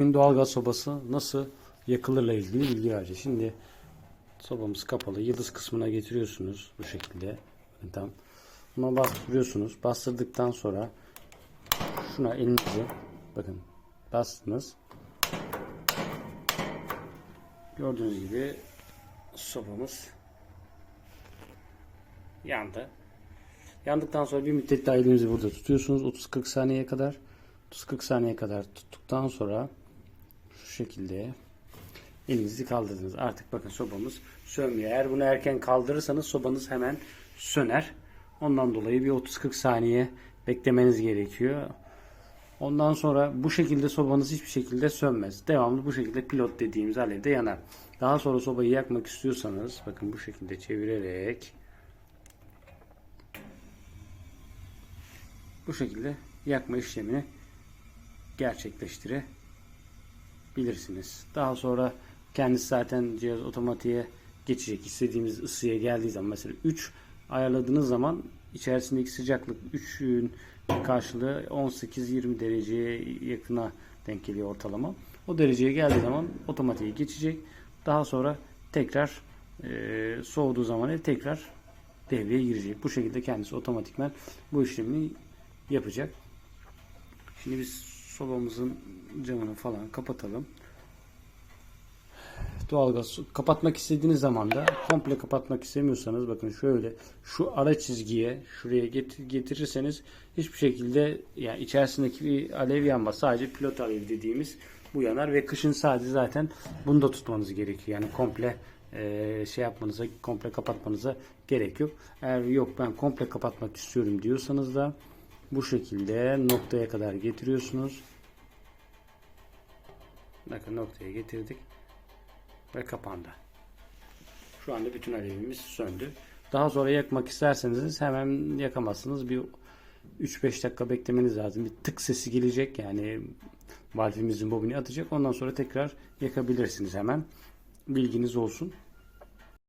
Bugün doğalgaz sobası nasıl yakılırla ilgili bilgi vereceğiz. Şimdi sobamız kapalı. Yıldız kısmına getiriyorsunuz bu şekilde. Tam. Buna bastırıyorsunuz. Bastırdıktan sonra şuna elinizi bakın bastınız. Gördüğünüz gibi sobamız yandı. Yandıktan sonra bir müddet daha elinizi burada tutuyorsunuz. 30-40 saniyeye kadar. 30-40 saniye kadar tuttuktan sonra şu şekilde elinizi kaldırdınız. Artık bakın sobamız sönmüyor. Eğer bunu erken kaldırırsanız sobanız hemen söner. Ondan dolayı bir 30-40 saniye beklemeniz gerekiyor. Ondan sonra bu şekilde sobanız hiçbir şekilde sönmez. Devamlı bu şekilde pilot dediğimiz alevde yanar. Daha sonra sobayı yakmak istiyorsanız bakın bu şekilde çevirerek bu şekilde yakma işlemini gerçekleştirebilirsiniz. Daha sonra kendisi zaten cihaz otomatiğe geçecek. İstediğimiz ısıya geldiği zaman mesela 3 ayarladığınız zaman içerisindeki sıcaklık 3'ün karşılığı 18-20 dereceye yakına denk geliyor ortalama. O dereceye geldiği zaman otomatiğe geçecek. Daha sonra tekrar e, soğuduğu zaman tekrar devreye girecek. Bu şekilde kendisi otomatikman bu işlemini yapacak. Şimdi biz sobamızın camını falan kapatalım. Doğalgaz kapatmak istediğiniz zaman da komple kapatmak istemiyorsanız bakın şöyle şu ara çizgiye şuraya getir, getirirseniz hiçbir şekilde yani içerisindeki bir alev yanmaz. Sadece pilot alev dediğimiz bu yanar ve kışın sadece zaten bunu da tutmanız gerekiyor. Yani komple e, şey yapmanıza, komple kapatmanıza gerek yok. Eğer yok ben komple kapatmak istiyorum diyorsanız da bu şekilde noktaya kadar getiriyorsunuz. Bakın noktaya getirdik ve kapandı. Şu anda bütün alevimiz söndü. Daha sonra yakmak isterseniz hemen yakamazsınız. Bir 3-5 dakika beklemeniz lazım. Bir tık sesi gelecek yani valvimizin bobini atacak. Ondan sonra tekrar yakabilirsiniz hemen. Bilginiz olsun.